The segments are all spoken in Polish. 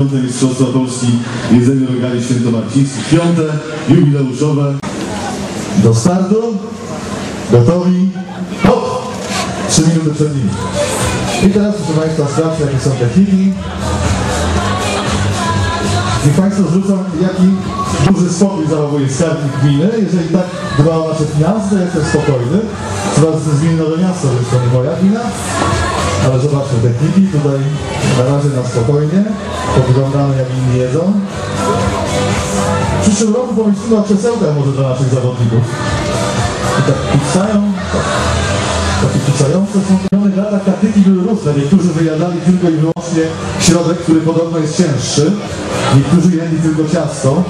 Piąte Mistrzostwa Polski w jedzeniu rogali świętomarcińskich. Piąte jubileuszowe. Do startu. Gotowi. Hop! Trzy minuty przed nimi. I teraz proszę Państwa sprawdźmy jakie są techniki. Niech Państwo zwrócą jaki duży spokój zachowuje skarbnik gminy. Jeżeli tak dba o nasze finanse, jestem spokojny. Trzeba z gminy Miasto, że to nie moja wina. Ale zobaczmy techniki, tutaj na razie na spokojnie, powyglądamy jak inni jedzą. W przyszłym roku pomyślimy o krzesełkach może dla naszych zawodników. I tak pizzają, takie pizzające są. W minionych latach taktyki były różne. Niektórzy wyjadali tylko i wyłącznie środek, który podobno jest cięższy. Niektórzy jedli tylko ciasto,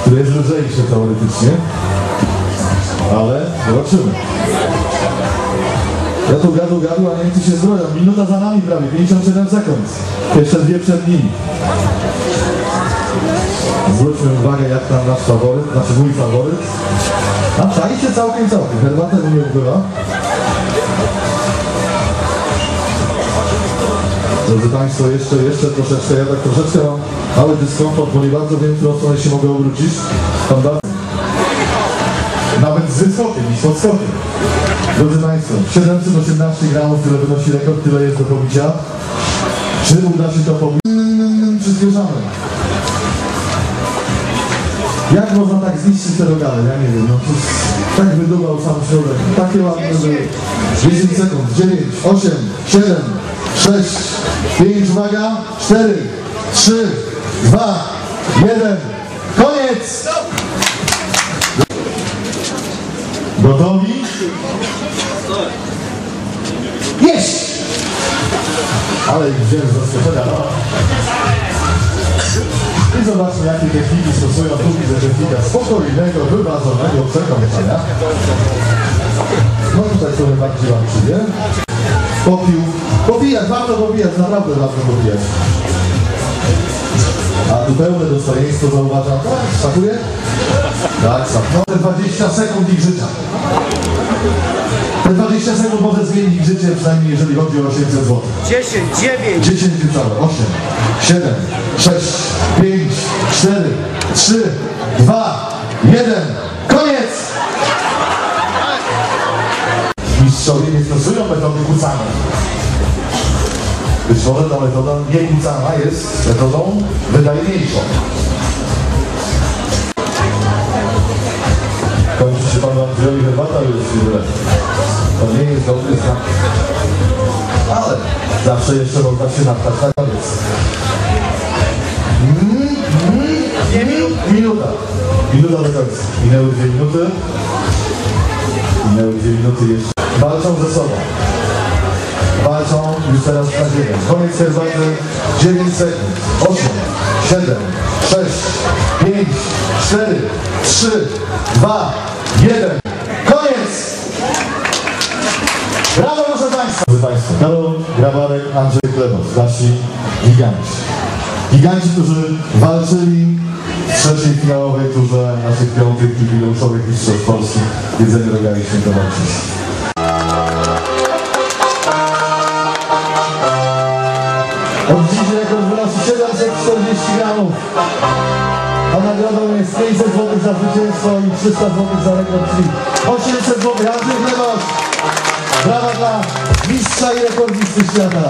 które jest lżejsze teoretycznie. Ale zobaczymy. Ja tu gadu, gadu, a Niemcy się zbroją. Minuta za nami prawie, 57 sekund. Jeszcze dwie przed nimi. Zwróćmy uwagę, jak tam nasz faworyt, znaczy mój faworyt. A czai się całkiem, całkiem. Herbatę mu nie ubywa. Drodzy Państwo, jeszcze, jeszcze troszeczkę, ja tak troszeczkę mam mały dyskomfort, bo nie bardzo wiem, którą stronę się mogę obrócić. Bardzo... Nawet z wysokiem i z podskokiem. Drodzy Państwo, 718 gramów, tyle wynosi rekord, tyle jest do pobicia. Czy uda się to pobić? Mm, Przyspieszamy. Jak można tak zniszczyć te rogale? Ja nie wiem, no to tak wydumał sam środek. Takie ładne były. 10 sekund, 9, 8, 7, 6, 5, uwaga, 4, 3, 2, 1, koniec! Gotowi? Jeść! Ale wziąłem z zaskoczenia. I zobaczmy, jakie techniki stosują. Tu widzę technika spokojnego, wyważonego przekąszenia. No tutaj trochę bardziej wam przyjdzie. Popił. Popijać, warto popijać, naprawdę warto popijać. A tu pełne dostojeństwo zauważam. Tak, smakuje? Tak, smakuje. Te 20 sekund ich życia. Zmienić ich życie, przynajmniej jeżeli chodzi o 800 zł. 10, 9, 10 całe, 8, 7, 6, 5, 4, 3, 2, 1. Koniec! Mistrzowie nie stosują metody kucania. Być może ta metoda nie kucana jest metodą wydajniejszą. Kończy się panu Andrzejowi herbata już To nie jest dobry znak. Ale zawsze jeszcze można się napchać na koniec. Minuta. Minuta do końca. Minęły dwie minuty. Minęły dwie minuty jeszcze. Walczą ze sobą. Walczą już teraz na 9. Koniec herbaty. 9 sekund. 8, 7, 6, 5, 4, 3, 2, 1. Koniec! Brawo proszę Państwa! Proszę Państwa, Karol Grabarek, Andrzej Klebos, nasi giganci. Giganci, którzy walczyli w trzeciej finałowej turze naszych piątych jubileuszowych mistrzostw Polski w jedzeniu rogali świętomarczyńskich. Od dziś rekord wynosi 740 gramów. Nagrodą jest 500 zł za zwycięstwo i 300 zł za rekord, czyli 800 zł. Andrzej Klebos! Brawa dla mistrza i rekordzisty świata.